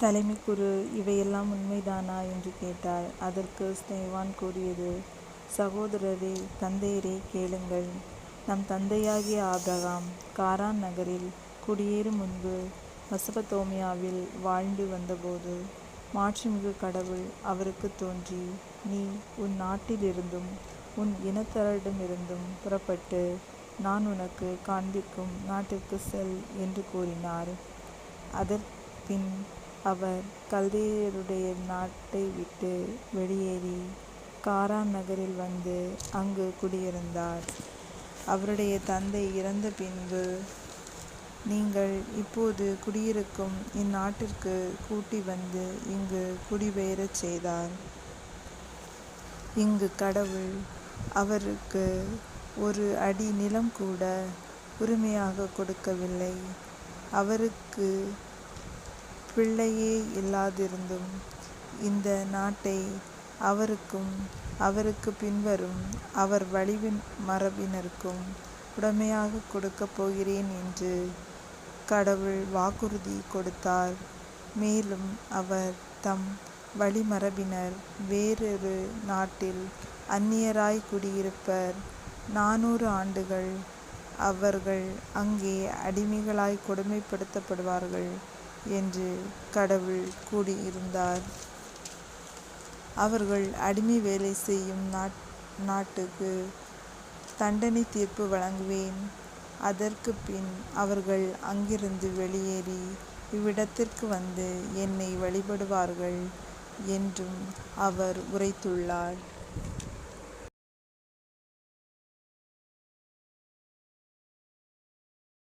தலைமை குரு இவையெல்லாம் உண்மைதானா? என்று கேட்டார் அதற்கு ஸ்னேவான் கூறியது சகோதரரே தந்தையரே கேளுங்கள். நம் தந்தையாகிய ஆபிரகாம் காரான் நகரில் குடியேறும் முன்பு மசபத்தோமியாவில் வாழ்ந்து வந்தபோது மாட்சிமிகு கடவுள் அவருக்கு தோன்றி நீ உன் நாட்டிலிருந்தும் உன் இனத்தரிடமிருந்தும் புறப்பட்டு நான் உனக்கு காண்பிக்கும் நாட்டிற்கு செல் என்று கூறினார். அதற்பின் அவர் கல்தேயருடைய நாட்டை விட்டு வெளியேறி காரான் நகரில் வந்து அங்கு குடியிருந்தார். அவருடைய தந்தை இறந்த பின்பு நீங்கள் இப்போது குடியிருக்கும் இந்நாட்டிற்கு கூட்டி வந்து இங்கு குடிபெயரச் செய்தார். இங்கு கடவுள் அவருக்கு ஒரு அடி நிலம் கூட உரிமையாக கொடுக்கவில்லை. அவருக்கு பிள்ளையே இல்லாதிருந்தும் இந்த நாட்டை அவருக்கும் அவருக்கு பின்வரும் அவர் வழிவின் மரபினருக்கும் உடமையாக கொடுக்கப் போகிறேன் என்று கடவுள் வாக்குறுதி கொடுத்தார். மேலும் அவர் தம் வழிமரபினர் வேறொரு நாட்டில் அந்நியராய் குடியிருப்பர். நானூறு ஆண்டுகள் அவர்கள் அங்கே அடிமைகளாய் கொடுமைப்படுத்தப்படுவார்கள். என்று கடவுள் கூறியிருந்தார். அவர்கள் அடிமை வேலை செய்யும் நாட் நாட்டுக்கு தண்டனை தீர்ப்பு வழங்குவேன். அதற்கு பின் அவர்கள் அங்கிருந்து வெளியேறி இவ்விடத்திற்கு வந்து என்னை வழிபடுவார்கள் என்றும் அவர் உரைத்துள்ளார்.